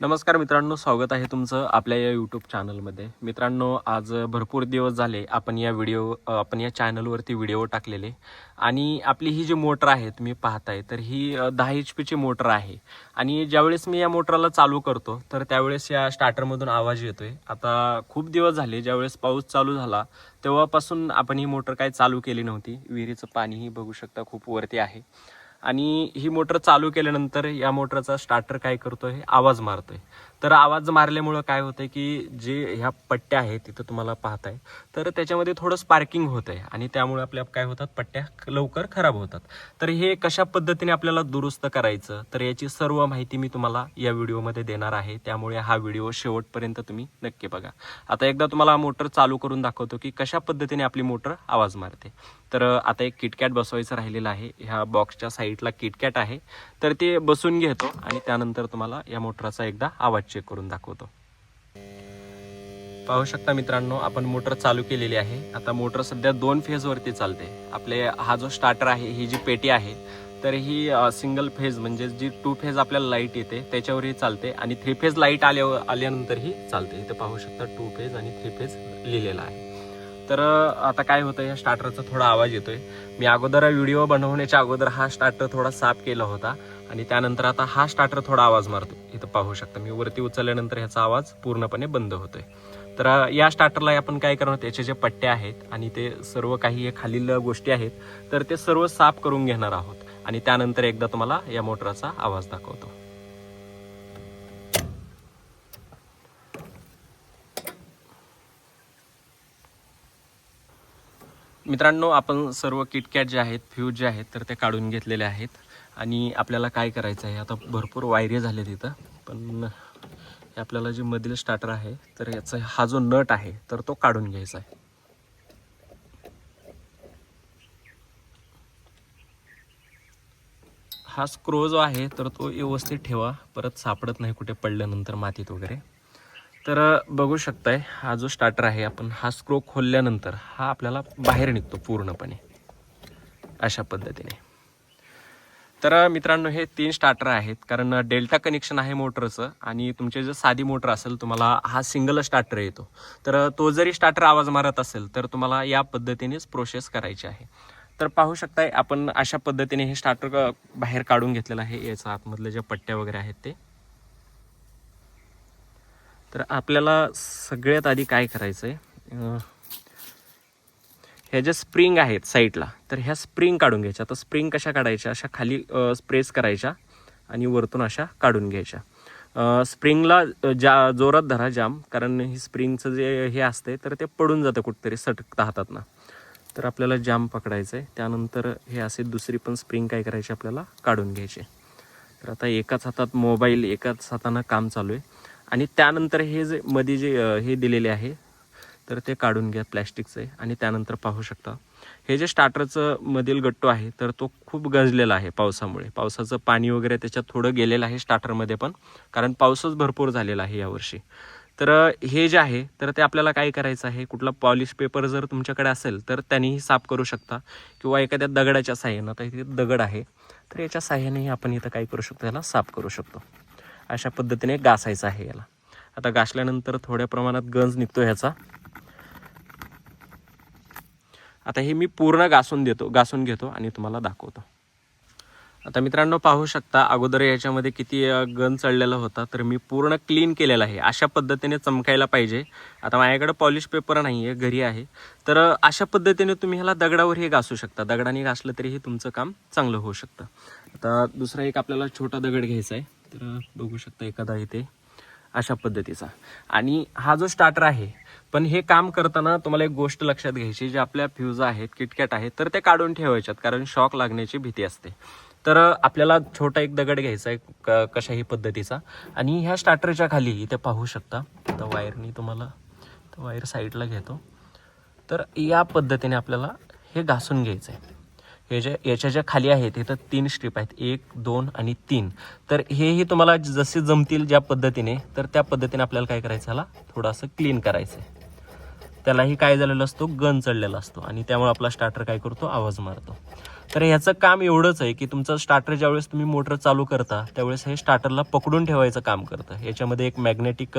नमस्कार मित्रांनो स्वागत आहे तुमचं आपल्या या यूट्यूब चॅनलमध्ये मित्रांनो आज भरपूर दिवस झाले आपण या व्हिडिओ आपण या चॅनलवरती व्हिडिओ टाकलेले. आणि आपली ही जी मोटर आहे तुम्ही पाहताय तर ही दहा एच पीची मोटर आहे. आणि ज्यावेळेस मी या मोटरला चालू करतो तर त्यावेळेस या स्टार्टरमधून आवाज येतो आहे आता खूप दिवस झाले ज्यावेळेस पाऊस चालू झाला तेव्हापासून आपण ही मोटर काय चालू केली नव्हती. विहिरीचं पाणीही बघू शकता खूप वरती आहे. आणि ही मोटर चालू केल्यानंतर या मोटरचा स्टार्टर काय करतोय? आवाज मारतोय. तर आवाज मारल्यामुळं काय होतंय की जे ह्या पट्ट्या आहेत तिथं तुम्हाला पाहताय. तर त्याच्यामध्ये थोडं स्पार्किंग होत आहे आणि त्यामुळे आपल्या काय होतात? पट्ट्या लवकर खराब होतात. तर हे कशा पद्धतीने आपल्याला दुरुस्त करायचं? तर याची सर्व माहिती मी तुम्हाला या व्हिडिओमध्ये देणार आहे. त्यामुळे हा व्हिडिओ शेवटपर्यंत तुम्ही नक्की बघा. आता एकदा तुम्हाला मोटर चालू करून दाखवतो की कशा पद्धतीने आपली मोटर आवाज मारते. तर आता एक किटकॅट बसवायचं राहिलेलं आहे. ह्या बॉक्सच्या साईडला किटकॅट आहे. तर ते बसून घेतो आणि त्यानंतर तुम्हाला या मोटरचा एकदा आवाज चेक करून दाखवतो. पाहू शकता मित्रांनो आपण मोटर चालू केलेली आहे. आता मोटर सध्या दोन फेजवरती चालते. आपले हा जो स्टार्टर आहे ही जी पेटी आहे तर ही सिंगल फेज म्हणजे जी टू फेज आपल्याला लाइट येते त्याच्यावरही चालते आणि थ्री फेज लाइट आल्या आल्यानंतरही चालते. इथे पाहू शकता टू फेज आणि थ्री फेज लिहिलेला आहे. तर आता काय होतं या स्टार्टरचा थोडा आवाज येतोय. मी अगोदर व्हिडिओ बनवण्याच्या अगोदर हा स्टार्टर थोडा साफ केला होता आणि त्यानंतर आता हा स्टार्टर थोडा आवाज मारतो. इथं पाहू शकता मी वरती उचलल्यानंतर ह्याचा आवाज पूर्णपणे बंद होतोय. तर या स्टार्टरला आपण काय करणार त्याचे जे पट्टे आहेत आणि ते सर्व काही हे खालील गोष्टी आहेत तर ते सर्व साफ करून घेणार आहोत. आणि त्यानंतर एकदा तुम्हाला या मोटरचा आवाज दाखवतो. मित्रांनो आपण सर्व किटकॅट जे आहेत फ्यूज जे आहेत तर ते काढून घेतलेले आहेत. आणि आपल्याला काय करायचं आहे आता भरपूर वायरे झाले तिथं पण हे आपल्याला जे मधील स्टार्टर आहे तर याचा हा जो नट आहे तर तो काढून घ्यायचा आहे. हा स्क्रो जो आहे तर तो व्यवस्थित ठेवा. परत सापडत नाही कुठे पडल्यानंतर मातीत वगैरे. तर बघू शकताय हा जो स्टार्टर आहे आपण हा स्क्रो खोलल्यानंतर हा आपल्याला बाहेर निघतो पूर्णपणे. अशा पद्धतीने. तर मित्रांनो हे तीन स्टार्टर आहेत. कारण डेल्टा कनेक्शन आहे मोटरचं आणि तुमचे जर साधी मोटर असेल तुम्हाला हा सिंगल स्टार्टर येतो. तर तो जरी स्टार्टर आवाज मारत असेल तर तुम्हाला या पद्धतीनेच प्रोसेस करायची आहे. तर पाहू शकताय आपण अशा पद्धतीने हे स्टार्टर बाहेर काढून घेतलेलं आहे. याचा आतमधले जे पट्ट्या वगैरे आहेत ते. तर आपल्याला सगळ्यात आधी काय करायचं आहे ह्या ज्या स्प्रिंग आहेत साईडला तर ह्या स्प्रिंग काढून घ्यायच्या. तर स्प्रिंग कशा काढायच्या? अशा खाली स्प्रेस करायच्या आणि वरतून अशा काढून घ्यायच्या. स्प्रिंगला जा जोरात धरा जाम कारण ही स्प्रिंगचं जे हे असते तर ते पडून जातं कुठेतरी सटकता हातात ना तर आपल्याला जाम पकडायचं आहे त्यानंतर हे असे दुसरी पण स्प्रिंग काय करायची आपल्याला? काढून घ्यायची. तर आता एकाच हातात मोबाईल एकाच हातानं काम चालू आहे. आणि त्यानंतर हे जे मध्ये जे हे दिलेले आहे तर ते काढून घ्या प्लॅस्टिकचे आणि त्यानंतर पाहू शकता. हे जे स्टार्टरचं मधील गट्टू आहे तर तो खूप गंजलेला आहे पावसामुळे. पावसाचं पाणी वगैरे त्याच्यात थोडं गेलेलं आहे स्टार्टरमध्ये पण कारण पाऊसच भरपूर झालेला आहे यावर्षी. तर हे जे आहे तर ते आपल्याला काय करायचं आहे कुठला पॉलिश पेपर जर तुमच्याकडे असेल तर त्यांनीही साफ करू शकता. किंवा एखाद्या दगडाच्या साह्यानं आता इथे दगड आहे तर याच्या साह्यानेही आपण इथं काय करू शकतो याला साफ करू शकतो. अशा पद्धतीने घासायचं आहे याला. आता घासल्यानंतर थोड्या प्रमाणात गंज निघतो ह्याचा. आता हे मी पूर्ण घासून देतो घासून घेतो आणि तुम्हाला दाखवतो. आता मित्रांनो पाहू शकता अगोदर याच्यामध्ये किती गन गंज चढलेला होता तर मी पूर्ण क्लीन केलेला आहे. अशा पद्धतीने चमकायला पाहिजे. आता माझ्याकडे पॉलिश पेपर नाही आहे घरी आहे. तर अशा पद्धतीने तुम्ही ह्याला दगडावरही घासू शकता. दगडाने घासलं तरीही तुमचं काम चांगलं होऊ शकतं. आता दुसरा एक आपल्याला छोटा दगड घ्यायचा आहे. तर बघू शकता एखादा इथे अशा पद्धतीचा. आणि हा जो स्टार्टर आहे पण हे काम करताना तुम्हाला एक गोष्ट लक्षात घ्यायची जे आपल्या फ्यूज आहेत किटकॅट आहेत तर ते काढून ठेवायच्यात कारण शॉक लागण्याची भीती असते. तर आपल्याला छोटा एक दगड घ्यायचा आहे क कशाही पद्धतीचा. आणि ह्या स्टार्टरच्या खाली इथे पाहू शकता तर वायरनी तुम्हाला वायर साईडला घेतो. तर या पद्धतीने आपल्याला हे घासून घ्यायचं आहे हे जे याच्या ज्या खाली आहेत इथं तीन स्ट्रीप आहेत. एक दोन आणि तीन. तर हेही तुम्हाला जसे जमतील ज्या पद्धतीने तर त्या पद्धतीने आपल्याला काय करायचं ह्याला थोडंसं क्लीन करायचं आहे. त्यालाही काय झालेलं असतो? गन चढलेला असतो. आणि त्यामुळे आपला स्टार्टर काय करतो? आवाज मारतो. तर ह्याचं काम एवढंच आहे की तुमचं स्टार्टर ज्यावेळेस तुम्ही मोटर चालू करता त्यावेळेस हे स्टार्टरला पकडून ठेवायचं काम करतं. याच्यामध्ये एक मॅग्नेटिक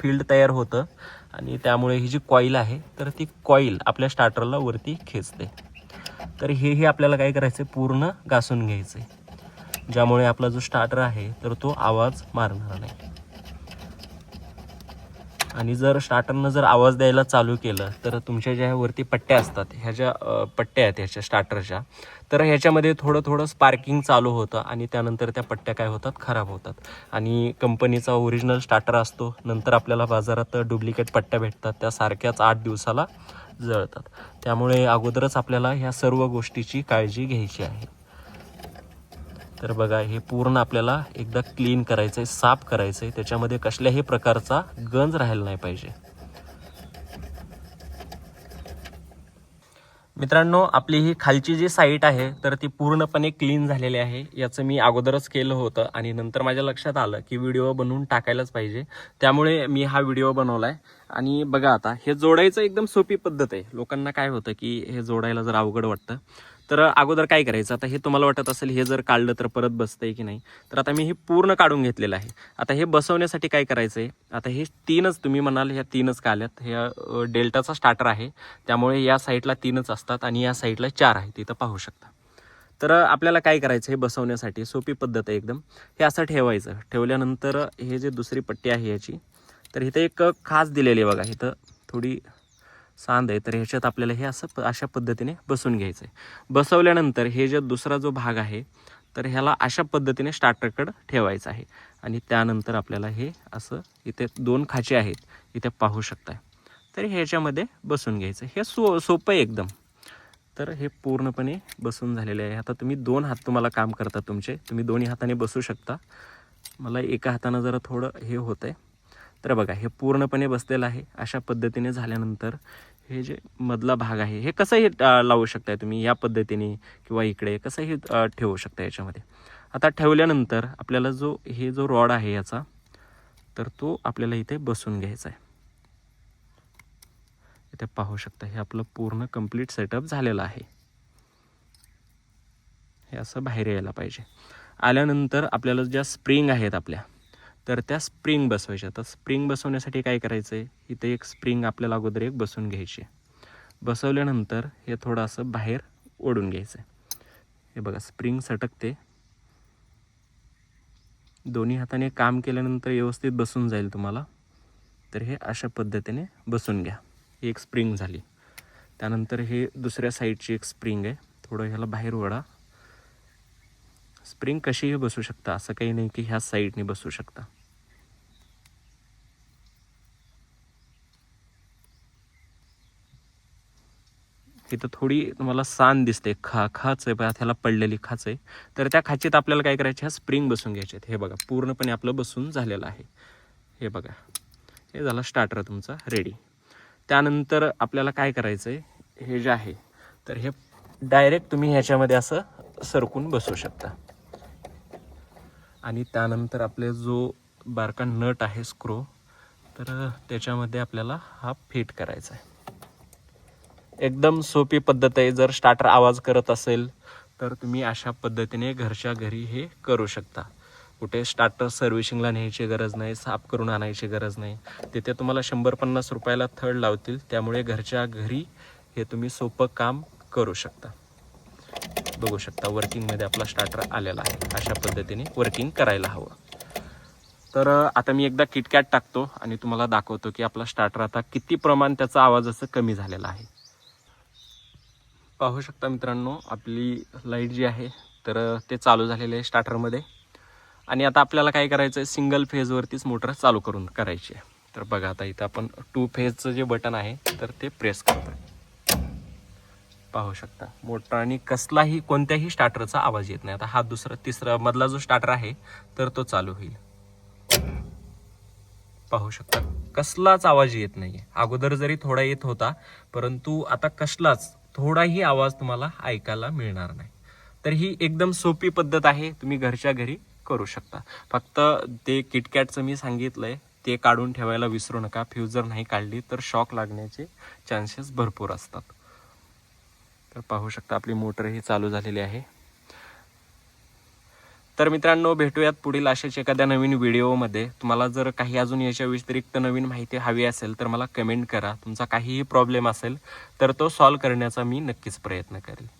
फील्ड तयार होतं. आणि त्यामुळे ही जी कॉईल आहे तर ती कॉईल आपल्या स्टार्टरला वरती खेचते. तर हे हे आपल्याला काय करायचं आहे पूर्ण घासून घ्यायचं आहे ज्यामुळे आपला जो स्टार्टर आहे तर तो आवाज मारणार नाही. आणि जर स्टार्टरनं जर आवाज द्यायला चालू केलं तर तुमच्या ज्या वरती पट्ट्या असतात ह्या ज्या पट्ट्या आहेत ह्याच्या स्टार्टरच्या तर ह्याच्यामध्ये थोडं थोडं स्पार्किंग चालू होतं आणि त्यानंतर त्या पट्ट्या काय होतात? खराब होतात. आणि कंपनीचा ओरिजिनल स्टार्टर असतो. नंतर आपल्याला बाजारात डुप्लिकेट पट्ट्या भेटतात. त्या सारख्याच आठ दिवसाला जळतात. त्यामुळे अगोदरच आपल्याला ह्या सर्व गोष्टीची काळजी घ्यायची आहे. तर बघा हे पूर्ण आपल्याला एकदा क्लीन करायचं आहे साफ करायचं आहे त्याच्यामध्ये कसल्याही प्रकारचा गंज राहायला नाही पाहिजे. मित्रांनो आपली ही खालची जी साईट आहे तर ती पूर्णपणे क्लीन झालेली आहे. याचं मी अगोदरच केलं होतं आणि नंतर माझ्या लक्षात आलं की व्हिडिओ बनवून टाकायलाच पाहिजे. त्यामुळे मी हा व्हिडिओ बनवलाय. आणि बघा आता हे जोडायचं एकदम सोपी पद्धत आहे. लोकांना काय होतं की हे जोडायला जर अवघड वाटतं तर अगोदर काय करायचं? आता हे तुम्हाला वाटत असेल हे जर काढलं तर परत बसतंय की नाही? तर आता मी हे पूर्ण काढून घेतलेलं आहे. आता हे बसवण्यासाठी काय करायचं आहे आता हे तीनच तुम्ही म्हणाल ह्या तीनच काल्यात. ह्या हे डेल्टाचा स्टार्टर आहे. त्यामुळे या साईडला तीनच असतात आणि या साईडला चार आहेत. तिथं पाहू शकता. तर आपल्याला काय करायचं हे बसवण्यासाठी? सोपी पद्धत आहे एकदम. हे असं ठेवायचं. ठेवल्यानंतर हे जे दुसरी पट्टी आहे याची तर इथं एक खास दिलेली आहे बघा. इथं थोडी सांद आहे तर ह्याच्यात आपल्याला हे असं प- अशा पद्धतीने बसून घ्यायचं आहे बसवल्यानंतर हे जे दुसरा जो भाग आहे तर ह्याला अशा पद्धतीने स्टार्टरकडं ठेवायचं आहे. आणि त्यानंतर आपल्याला हे असं इथे दोन खाचे आहेत इथे पाहू शकताय. तर ह्याच्यामध्ये बसून घ्यायचं. हे सो सोपं आहे एकदम. तर हे पूर्णपणे बसून झालेले आहे. आता तुम्ही दोन हात तुम्हाला काम करता तुमचे. तुम्ही दोन्ही हाताने बसू शकता. मला एका हातानं जरा थोडं हे होतं आहे तर बघा हे पूर्णपणे बसलेलं आहे. अशा पद्धतीने झाल्यानंतर हे जे मधला भाग आहे हे कसंही लावू शकताय तुम्ही? या पद्धतीने किंवा इकडे कसंही ठेवू शकता याच्यामध्ये? आता ठेवल्यानंतर आपल्याला जो हे जो रॉड आहे याचा तर तो आपल्याला इथे बसून घ्यायचा आहे. इथे पाहू शकता हे आपलं पूर्ण कंप्लीट सेटअप झालेलं आहे. हे असं बाहेर यायला पाहिजे. आल्यानंतर आपल्याला ज्या स्प्रिंग आहेत आपल्या तर त्या स्प्रिंग बसवायच्या. तर स्प्रिंग बसवण्यासाठी काय करायचं आहे इथे एक स्प्रिंग आपल्याला अगोदर एक बसवून घ्यायची. आहे बसवल्यानंतर हे थोडंसं बाहेर ओढून घ्यायचं आहे हे बघा स्प्रिंग सटकते. दोन्ही हाताने काम केल्यानंतर व्यवस्थित बसून जाईल तुम्हाला. तर हे अशा पद्धतीने बसून घ्या. ही एक स्प्रिंग झाली. त्यानंतर हे दुसऱ्या साईडची एक स्प्रिंग आहे. थोडं ह्याला बाहेर ओढा. स्प्रिंग कशीही बसू शकता असं काही नाही की ह्या साईडने बसू शकता. इथं थोडी तुम्हाला सान दिसते खा खाच आहे बघा त्याला पडलेली खाच आहे. तर त्या खाचीत आपल्याला काय करायचे? ह्या स्प्रिंग बसून घ्यायचे आहेत. हे बघा पूर्णपणे आपलं बसून झालेलं आहे. हे बघा हे झालं स्टार्टर तुमचा रेडी त्यानंतर आपल्याला काय करायचं आहे हे जे आहे तर हे डायरेक्ट तुम्ही ह्याच्यामध्ये असं सरकून बसू शकता. आणि त्यानंतर आपले जो बारका नट आहे स्क्रो तर त्याच्यामध्ये आपल्याला हा फिट करायचा आहे. एकदम सोपी पद्धत आहे. जर स्टार्टर आवाज करत असेल तर तुम्ही अशा पद्धतीने घरच्या घरी हे करू शकता. कुठे स्टार्टर सर्व्हिसिंगला न्यायची गरज नाही साफ करून आणायची गरज नाही. तिथे तुम्हाला शंभर पन्नास रुपयाला थर्ड लावतील. त्यामुळे घरच्या घरी हे तुम्ही सोपं काम करू शकता. बघू शकता वर्किंगमध्ये आपला स्टार्टर आलेला आहे. अशा पद्धतीने वर्किंग करायला हवं. तर आता मी एकदा किटकॅट टाकतो आणि तुम्हाला दाखवतो की आपला स्टार्टर आता किती प्रमाण त्याचा आवाज असं कमी झालेला आहे. पाहू शकता मित्रांनो आपली लाइट जी आहे तर ते चालू झालेले आहे स्टार्टरमध्ये आणि आता आपल्याला काय करायचं आहे सिंगल फेजवरतीच मोटर चालू करून करायची आहे. तर बघा आता इथं आपण टू फेजचं जे बटन आहे तर ते प्रेस करतो पाहू शकता. मोटर आणि कसलाही कोणत्याही स्टार्टरचा आवाज येत नाही. आता हा दुसरा तिसरा मधला जो स्टार्टर आहे तर तो चालू होईल. पाहू शकता. कसलाच आवाज येत नाहीये. अगोदर जरी थोडा येत होता परंतु आता कसलाच थोडाही आवाज तुम्हाला ऐकायला मिळणार नाही. तर ही एकदम सोपी पद्धत आहे. तुम्ही घरच्या घरी करू शकता. फक्त ते किटकॅटचं मी सांगितलंय ते काढून ठेवायला विसरू नका. फ्यूज जर नाही काढली तर शॉक लागण्याचे चान्सेस भरपूर असतात. तर पाहू शकता आपली मोटरही चालू झालेली आहे. तर मित्रांनो भेटूयात पुढील अशाच एखाद्या नवीन व्हिडिओमध्ये. तुम्हाला जर काही अजून याच्या व्यतिरिक्त नवीन माहिती हवी असेल तर मला कमेंट करा. तुमचा काहीही प्रॉब्लेम असेल तर तो सॉल्व करण्याचा मी नक्कीच प्रयत्न करेल